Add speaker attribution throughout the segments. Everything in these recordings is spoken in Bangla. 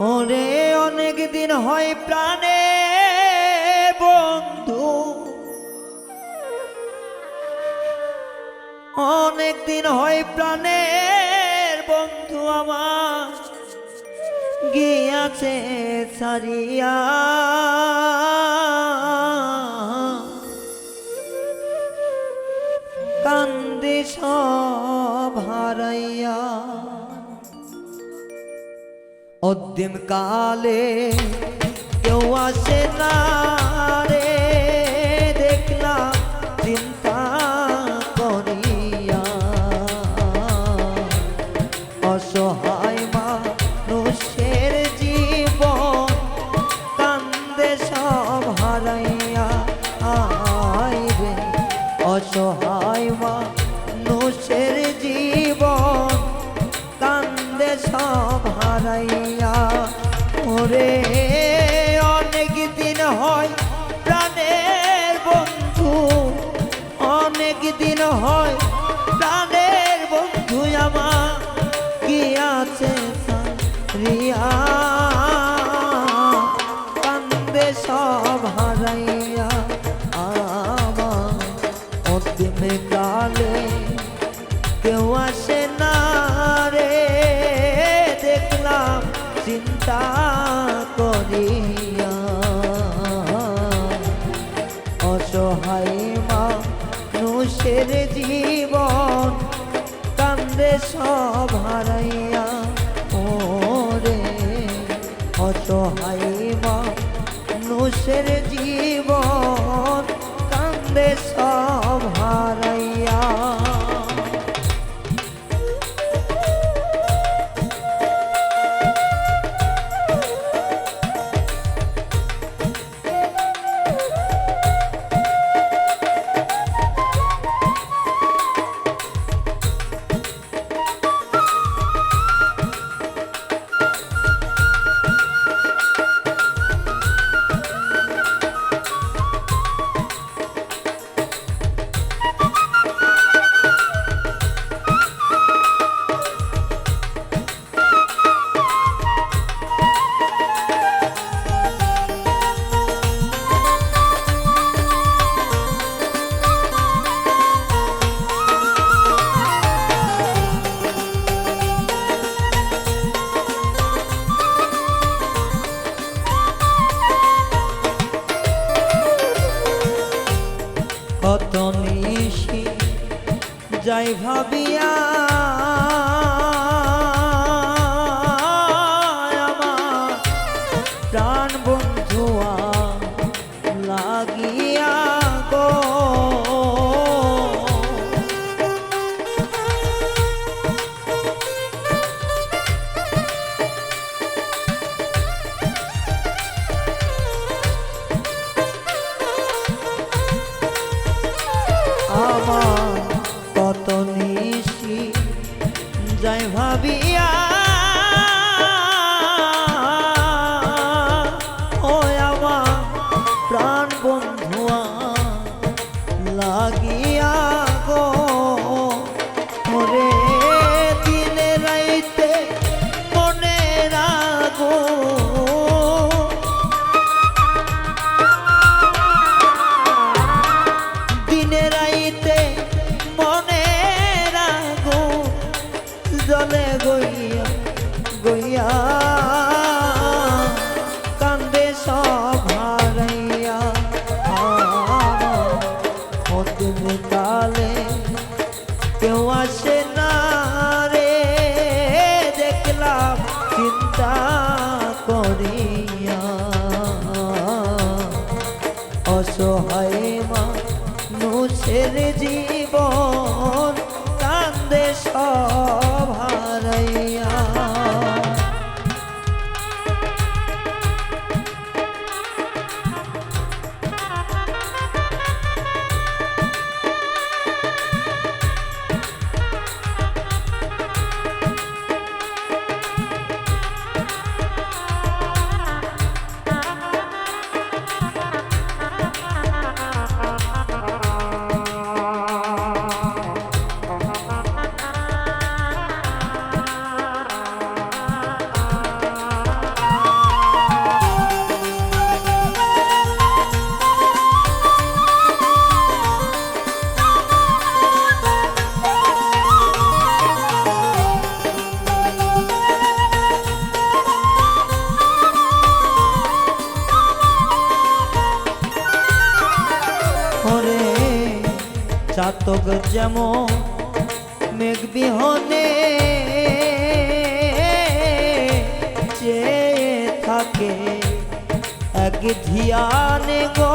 Speaker 1: ওরে অনেক দিন হয় প্রাণে বন্ধু। অনেক দিন হয় প্রাণের বন্ধু আমার। গিয়াছে সারিয়া। অদ্যম কালে কেউ আসে না রে দেখলাম চিন্তা করিয়া অসহায় মানুষের জীবন কান্দে সব হারাইয়া আইবে অসহায় মানুষের জীবন কান্দে সব হারাইয়া দিন হয়? প্রাণের বন্ধু আমার কি আছে রিয়া কান্দে সব হারাইয়া আমার অন্তিমে কালে কেউ আসে না রে। দেখলাম চিন্তা করিয়া অসহায় মানুষের জীবন কান্দে সব হারাইয়া ওরে অসহায় মানুষের জীবন। যাই ভাবিয়া ভাবিয়া চাতক যেমন মেঘবিহনে চেয়ে থাকে এক ধিয়ানে গো।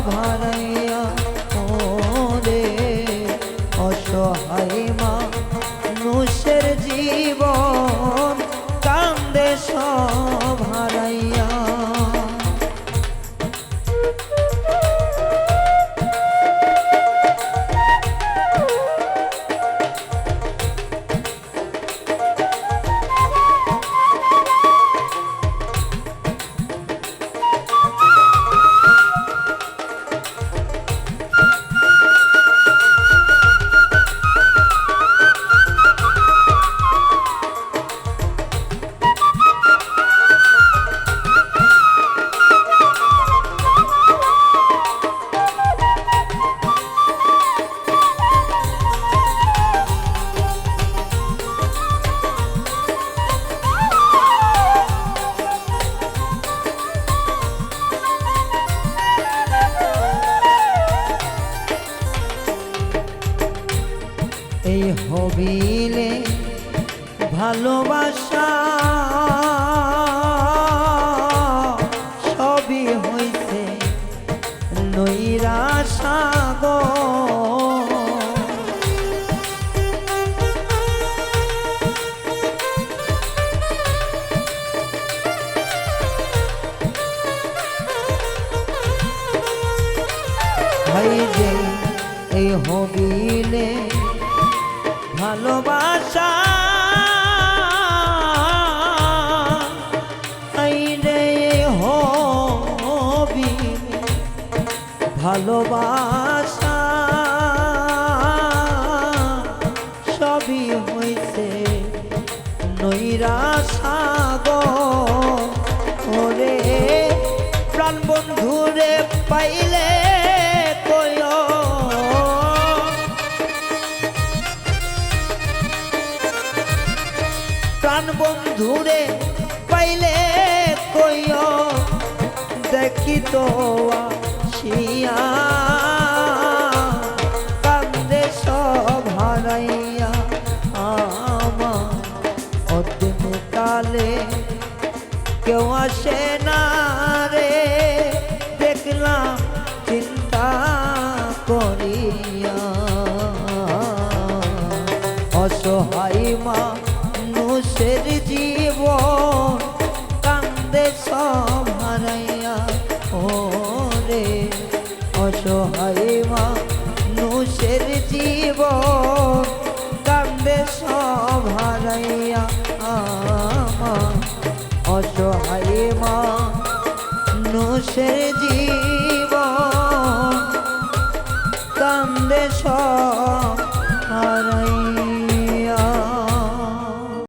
Speaker 1: সব হবিলে ভালোবাসা সবই হইছে নৈরাশা গো ভাই যে এই হবিলে ভালোবাসা। হবি ভালোবাসা। সবই হইছে নৈরা গো ওরে প্রাণ বন্ধুরে পাইলে বন্ধুরে পাইলে কইও, দেখি তো আসিয়া। কান্দে সব হারাইয়া আমার অদ্দিন কালে কেউ আসে না রে। চিন্তা করিয়া। অসহায় মানুষের জীবন